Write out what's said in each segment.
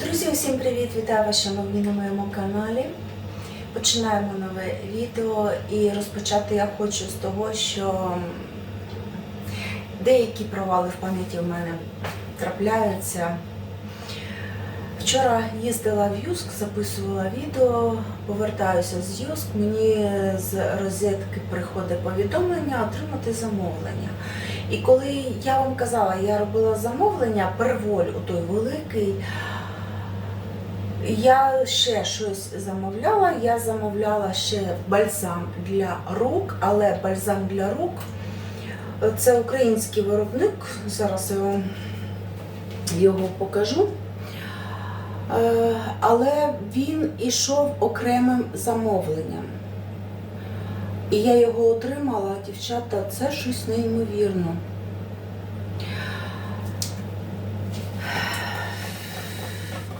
Друзі, усім привіт! Вітаю вас, шановні на моєму каналі. Починаємо нове відео і розпочати я хочу з того, що деякі провали в пам'яті в мене трапляються. Вчора їздила в Юск, записувала відео, повертаюся з Юск, мені з розетки приходить повідомлення отримати замовлення. І коли я вам казала, я робила замовлення, перволь у той великий, я ще щось замовляла. Я замовляла ще бальзам для рук, але бальзам для рук це український виробник. Зараз я вам його покажу. Е, Але він ішов окремим замовленням. І я його отримала, дівчата, це щось неймовірно.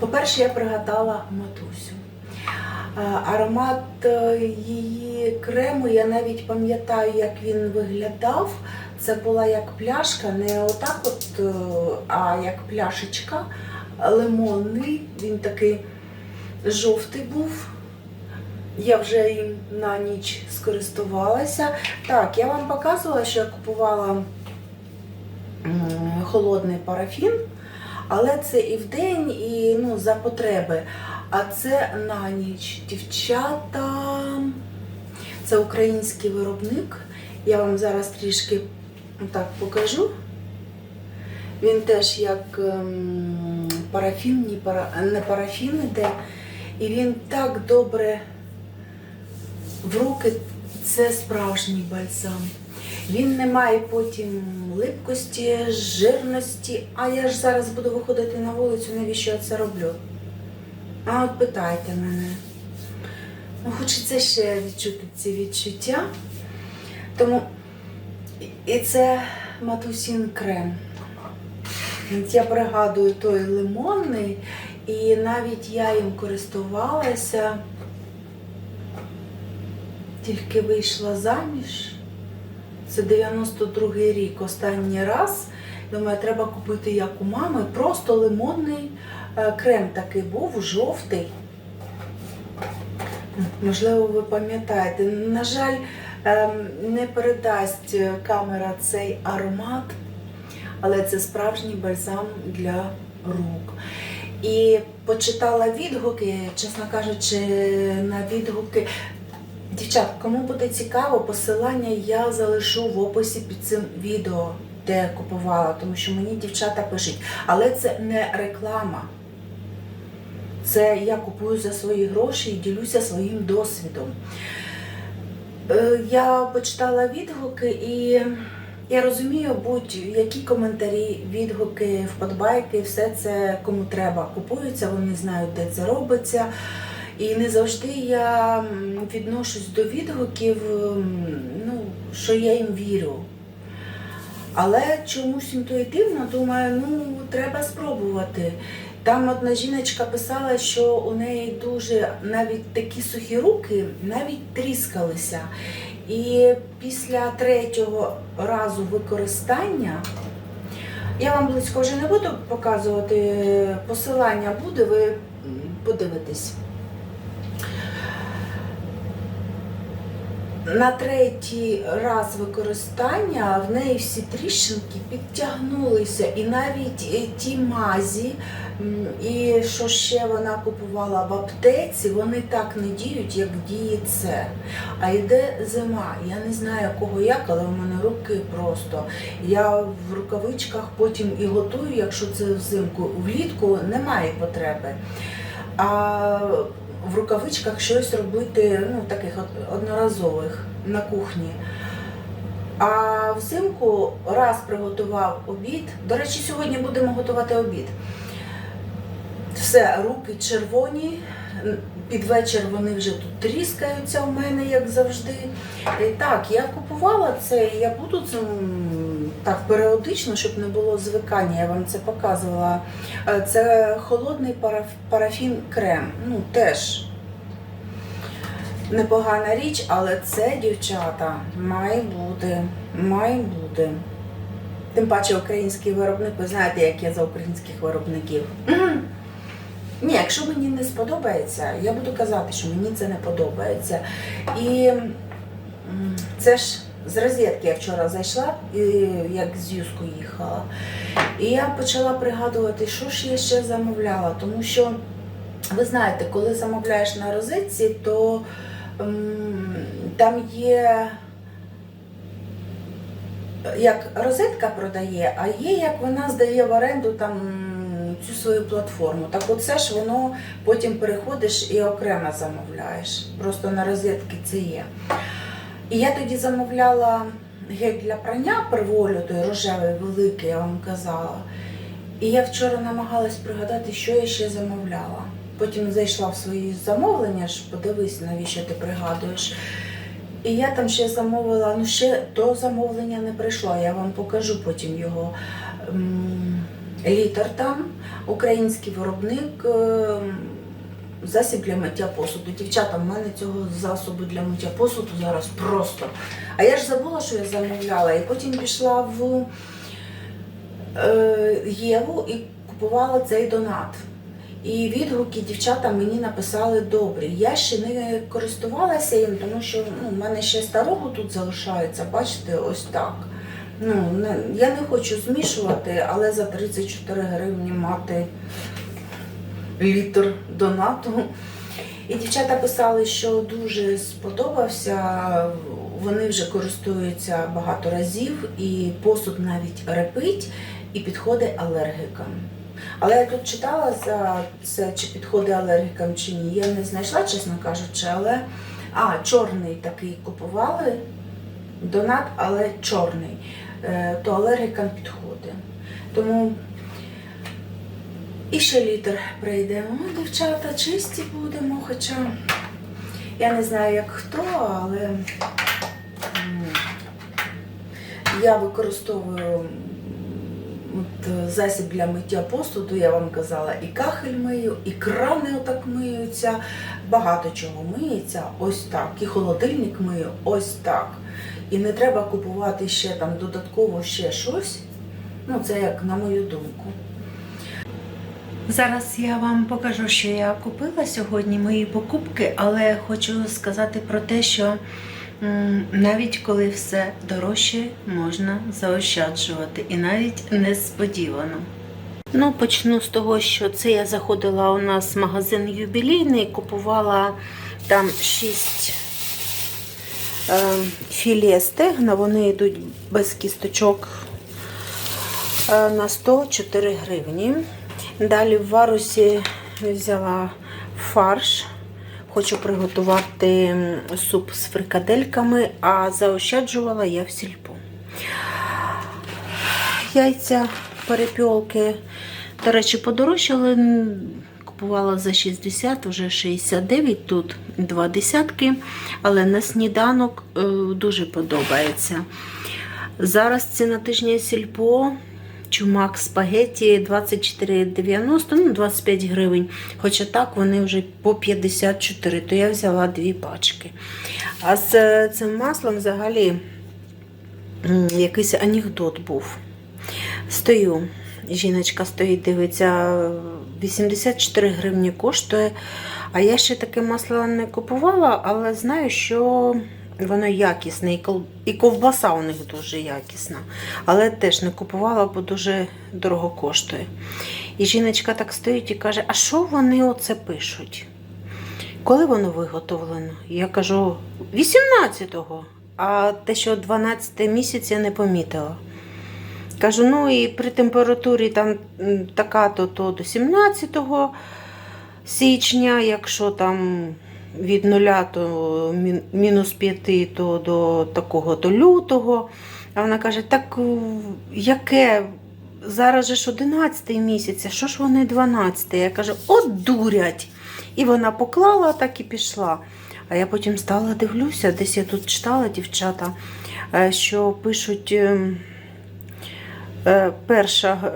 По-перше, я пригадала матусю. Аромат е, її крему, я навіть пам'ятаю, як він виглядав. Це була як пляшка, не отак, от, е, а як пляшечка лимонний. Він такий жовтий був. Я вже їм на ніч скористувалася. Так, я вам показувала, що я купувала холодний парафін, але це і вдень, і ну, за потреби. А це на ніч. Дівчата, це український виробник. Я вам зараз трішки так покажу. Він теж як ем, парафін, не парафін іде. І він так добре в руки це справжній бальзам. Він не має потім липкості, жирності. А я ж зараз буду виходити на вулицю, навіщо я це роблю? А от питайте мене. Ну, хочеться ще відчути ці відчуття. Тому і- це матусін крем. Я пригадую той лимонний, і навіть я їм користувалася, тільки вийшла заміж. Це 92-й рік, останній раз. Думаю, треба купити як у мами. Просто лимонний е, крем такий був, жовтий. Можливо, ви пам'ятаєте. На жаль, ем, не передасть камера цей аромат, але це справжній бальзам для рук. І почитала відгуки, чесно кажучи, на відгуки. Дівчат, кому буде цікаво, посилання я залишу в описі під цим відео, де купувала, тому що мені дівчата пишуть, але це не реклама. Це я купую за свої гроші і ділюся своїм досвідом. Е, Я почитала відгуки і я розумію, будь-які коментарі, відгуки, вподобайки, все це кому треба. Купуються, вони знають, де це робиться. І не завжди я відношусь до відгуків, ну, що я їм вірю. Але чомусь інтуїтивно думаю, ну треба спробувати. Там одна жіночка писала, що у неї дуже навіть такі сухі руки навіть тріскалися. І після третього разу використання я вам близько вже не буду показувати, посилання буде, ви подивитесь. На третій раз використання в неї всі тріщинки підтягнулися, і навіть е, ті мазі, і що ще вона купувала в аптеці, вони так не діють, як діє це. А йде зима. Я не знаю кого як, але в мене руки просто. Я в рукавичках потім і готую, якщо це взимку. Влітку немає потреби. А в рукавичках щось робити, ну, таких одноразових на кухні. А взимку раз приготував обід. До речі, сьогодні будемо готувати обід. Все, руки червоні. Під вечір вони вже тут тріскаються у мене, як завжди. І так, я купувала це, і я буду цим так періодично, щоб не було звикання. Я вам це показувала. Е, Це холодний параф- парафін крем. Ну, теж непогана річ, але це, дівчата, має бути. Має бути. Тим паче український виробник, ви знаєте, як я за українських виробників. Ні, якщо мені не сподобається, я буду казати, що мені це не подобається. І це ж з розетки я вчора зайшла, як з Юску їхала. І я почала пригадувати, що ж я ще замовляла, тому що ви знаєте, коли замовляєш на розетці, то м, там є. Як розетка продає, а є як вона здає в оренду там цю свою платформу. Так оце ж воно потім переходиш і окремо замовляєш. Просто на розетки це є. І я тоді замовляла гель для прання перволю, той рожевий великий, я вам казала. І я вчора намагалась пригадати, що я ще замовляла. Потім зайшла в свої замовлення, ж подивись, навіщо ти пригадуєш. І я там ще замовила, ну ще до замовлення не прийшло, я вам покажу потім його. М, Літр там, український виробник, ем, засіб для миття посуду. Дівчата, в мене цього засобу для миття посуду зараз просто. А я ж забула, що я замовляла, і потім пішла в е, Єву і купувала цей донат. І відгуки дівчата мені написали добрі. Я ще не користувалася їм, тому що ну, в мене ще старого тут залишається, бачите, ось так. Ну, не, я не хочу змішувати, але за 34 гривні мати літр донату. І дівчата писали, що дуже сподобався. Вони вже користуються багато разів, і посуд навіть репить і підходить алергікам. Але я тут читала за це, чи підходить алергікам чи ні. Я не знайшла, чесно кажучи, але а, чорний такий купували. Донат, але чорний. Е, То алергікам підходить. Тому і ще літр прийдемо. Дівчата, чисті будемо, хоча я не знаю, як хто, але я використовую от, засіб для миття посуду, я вам казала, і кахель мию, і крани отак миються, багато чого миється, ось так. І холодильник мию, ось так. І не треба купувати ще там додатково ще щось. Ну, це як на мою думку. Зараз я вам покажу, що я купила сьогодні мої покупки, але хочу сказати про те, що навіть коли все дорожче, можна заощаджувати і навіть несподівано. Ну, почну з того, що це я заходила у нас в магазин юбілейний, купувала там 6 е, філе стегна, вони йдуть без кісточок е, на 104 гривні. Далі в варусі взяла фарш. Хочу приготувати суп з фрикадельками, а заощаджувала я в сільпу. Яйця перепілки, до речі, подорожчали. Купувала за 60, вже 69, тут два десятки, але на сніданок е, дуже подобається. Зараз ціна тижня сільпо Чумак спагетті 24,90, ну 25 гривень. Хоча так вони вже по 54, то я взяла дві пачки. А з е, цим маслом взагалі якийсь анекдот був. Стою, жіночка стоїть, дивиться, 84 гривні коштує. А я ще таке масло не купувала, але знаю, що воно якісне, і ковбаса у них дуже якісна. Але теж не купувала, бо дуже дорого коштує. І жіночка так стоїть і каже: А що вони оце пишуть? Коли воно виготовлено? Я кажу, 18-го, а те, що 12 місяць я не помітила. Кажу, ну і при температурі там така-то то до 17 січня, якщо там від 0 то мінус 5, то до такого то лютого. А вона каже: так е, яке? Зараз же ж 11 місяць, що ж вони 12? Я кажу, от дурять. І вона поклала, так і пішла. А я потім стала дивлюся, десь я тут читала дівчата, е, що пишуть ем, е, перша,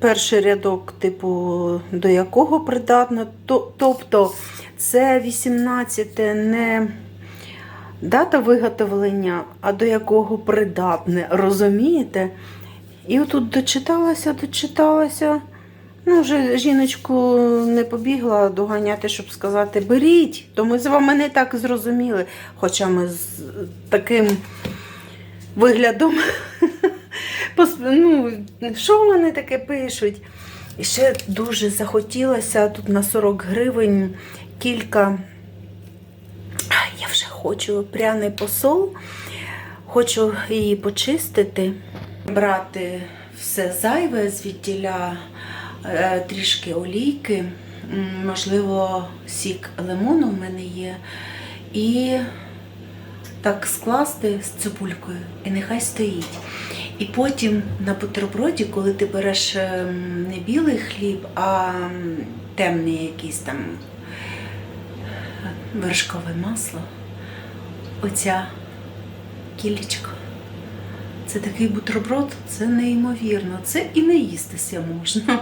перший рядок, типу, до якого придатно. Тобто це 18 не дата виготовлення, а до якого придатне. Розумієте? І отут дочиталася, дочиталася. Ну, вже жіночку не побігла доганяти, щоб сказати, беріть, то ми з вами не так зрозуміли. Хоча ми з таким виглядом, ну, що вони таке пишуть? І ще дуже захотілося тут на 40 гривень кілька. Я вже хочу пряний посол, хочу її почистити, брати все зайве звідтіля, е, трішки олійки, можливо, сік лимону в мене є. І так скласти з цибулькою, і нехай стоїть. І потім на бутерброді, коли ти береш ем, не білий хліб, а темний якийсь там вершкове масло, оця кілечко. Це такий бутерброд, це неймовірно. Це і не їстися можна.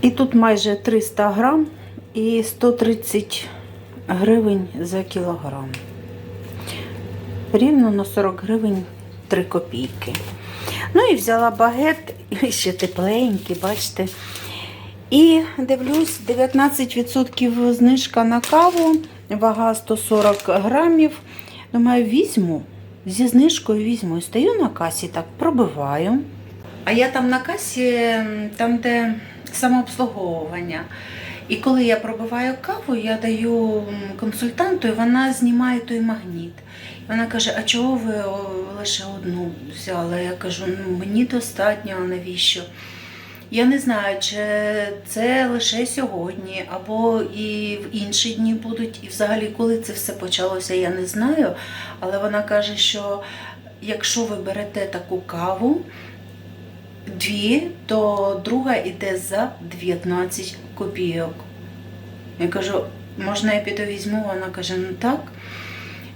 І тут майже 300 грам і 130 гривень за кілограм. Рівно на 40 гривень 3 копійки. Ну і взяла багет, ще тепленький, бачите. І дивлюсь, 19% знижка на каву, вага 140 грамів. Думаю, візьму, зі знижкою візьму. І стою на касі, так пробиваю. А я там на касі, там, де самообслуговування. І коли я пробиваю каву, я даю консультанту, і вона знімає той магніт. Вона каже: А чого ви лише одну взяли? Я кажу, ну мені достатньо, а навіщо? Я не знаю, чи це лише сьогодні, або і в інші дні будуть. І взагалі, коли це все почалося, я не знаю. Але вона каже, що якщо ви берете таку каву, дві, то друга йде за 19 копійок. Я кажу, можна я піду візьму? Вона каже, ну так.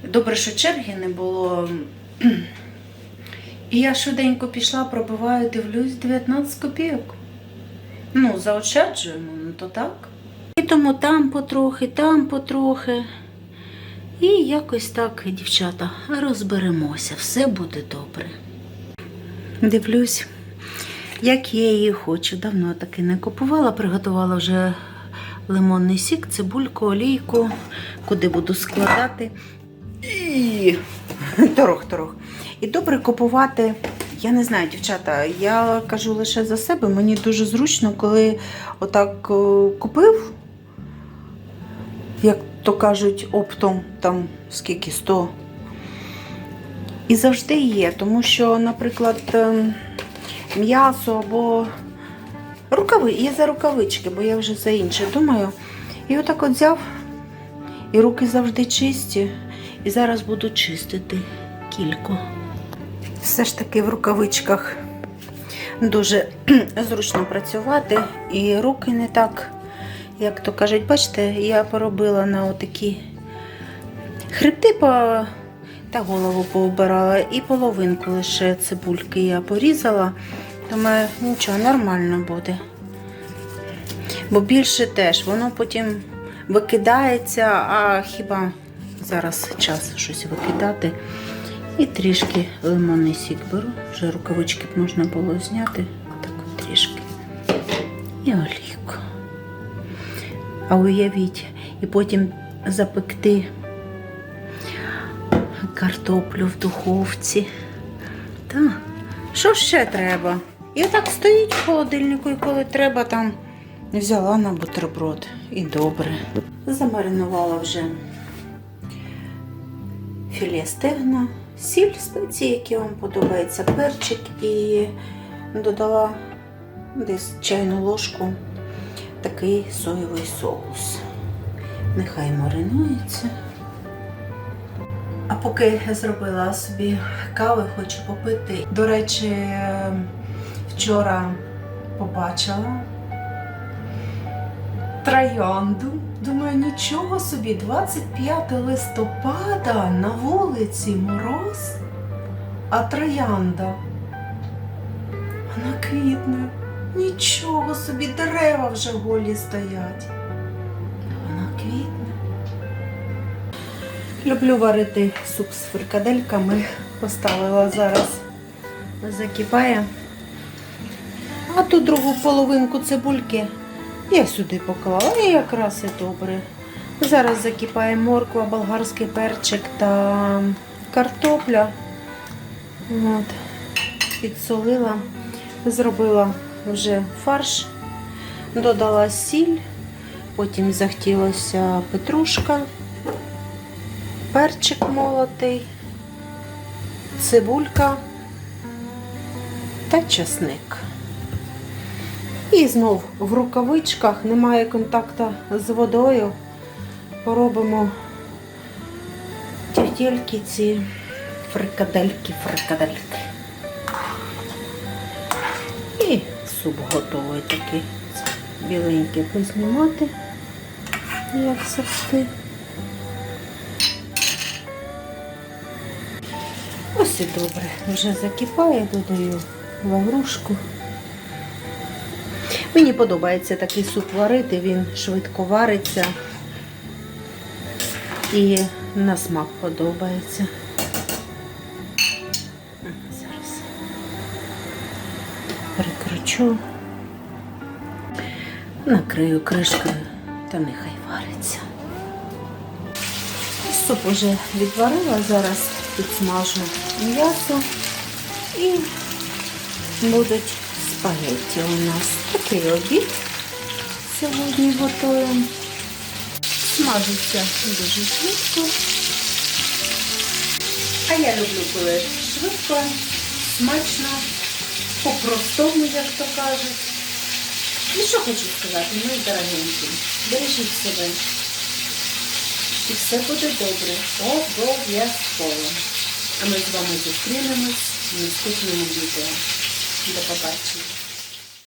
Добре, що черги не було. І я швиденько пішла, пробиваю, дивлюсь, 19 копійок. Ну, заощаджуємо, ну то так. І тому там потрохи, там потрохи. І якось так, дівчата, розберемося, все буде добре. Дивлюсь, як я її хочу. Давно таки не купувала, приготувала вже лимонний сік, цибульку, олійку, куди буду складати. І торох-торох. І добре купувати. Я не знаю, дівчата, я кажу лише за себе. Мені дуже зручно, коли отак е, купив, як то кажуть, оптом там скільки 100. І завжди є, тому що, наприклад, ем, м'ясо або рукави, я за рукавички, бо я вже за інше думаю. І отак от взяв, і руки завжди чисті. І зараз буду чистити кілько. Все ж таки в рукавичках дуже зручно працювати, і руки не так, як то кажуть, бачите, я поробила на отакі хребти по... та голову пообирала, і половинку лише цибульки я порізала. Думаю, нічого, нормально буде. Бо більше теж, воно потім викидається, а хіба зараз час щось викидати. І трішки лимонний сік беру. Вже рукавички б можна було зняти. Так от трішки. І олійку. А уявіть, і потім запекти картоплю в духовці. Та, що ще треба? І отак стоїть в холодильнику, і коли треба, там взяла на бутерброд. І добре. Замаринувала вже філе стегна, сіль, спеції, які вам подобаються, перчик і додала десь чайну ложку такий соєвий соус. Нехай маринується. А поки зробила собі кави, хочу попити. До речі, вчора побачила троянду. Думаю, нічого собі, 25 листопада на вулиці мороз, а троянда. Вона квітне. Нічого собі, дерева вже голі стоять. Вона квітне. Люблю варити суп з фрикадельками. Поставила зараз. Закипає. А ту другу половинку цибульки я сюди поклала і якраз і добре. Зараз закипає морква, болгарський перчик та картопля. От. Підсолила, зробила вже фарш, додала сіль, потім захотілося петрушка, перчик молотий, цибулька та часник. І знов в рукавичках немає контакту з водою. Поробимо тютельки ці фрикадельки, фрикадельки. І суп готовий такий. Біленький познімати, як завжди. Ось і добре. Вже закипає, додаю лаврушку. Мені подобається такий суп варити, він швидко вариться і на смак подобається. Зараз перекручу, накрию кришкою та нехай вариться. Суп уже відварила, зараз підсмажу м'ясо і будуть спагетті у нас. Такий обід сьогодні готуємо. Смажиться дуже швидко. А я люблю, коли швидко, смачно, по-простому, як то кажуть. Ну що хочу сказати, мої дорогенькі, бережіть себе. І все буде добре. Обов'язково. А ми з вами зустрінемось в наступному відео. До побачення.